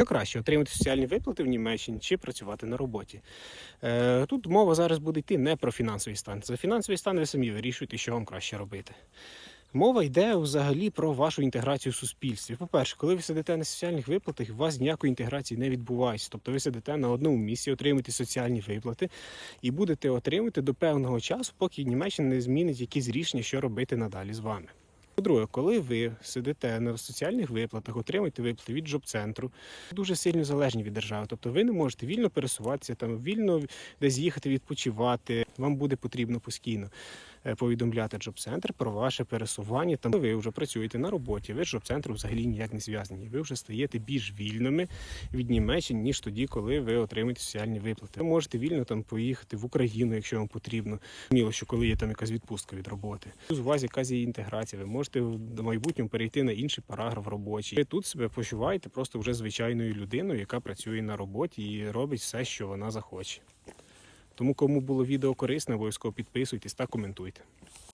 Що краще отримати соціальні виплати в Німеччині чи працювати на роботі? Е, Тут мова зараз буде йти не про фінансовий стан. За фінансовий стан ви самі вирішуєте, що вам краще робити. Мова йде взагалі про вашу інтеграцію в суспільстві. По-перше, коли ви сидите на соціальних виплатах, у вас ніякої інтеграції не відбувається. Тобто ви сидите на одному місці, отримуєте соціальні виплати і будете отримувати до певного часу, поки Німеччина не змінить якісь рішення, що робити надалі з вами. По-друге, коли ви сидите на соціальних виплатах, отримуєте виплати від джоб-центру, дуже сильно залежні від держави. Тобто ви не можете вільно пересуватися, там вільно десь їхати відпочивати. Вам буде потрібно постійно повідомляти джоб-центр про ваше пересування. Там ви вже працюєте на роботі. Ви з джоб-центром взагалі ніяк не зв'язані. Ви вже стаєте більш вільними від Німеччини, ніж тоді, коли ви отримаєте соціальні виплати. Ви можете вільно там поїхати в Україну, якщо вам потрібно. Міло, що коли є там якась відпустка від роботи. У вас якась є інтеграція. Ви можете в майбутньому перейти на інший параграф робочий. Ви тут себе почуваєте просто вже звичайною людиною, яка працює на роботі і робить все, що вона захоче. Тому, кому було відео корисне, обов'язково підписуйтесь та коментуйте.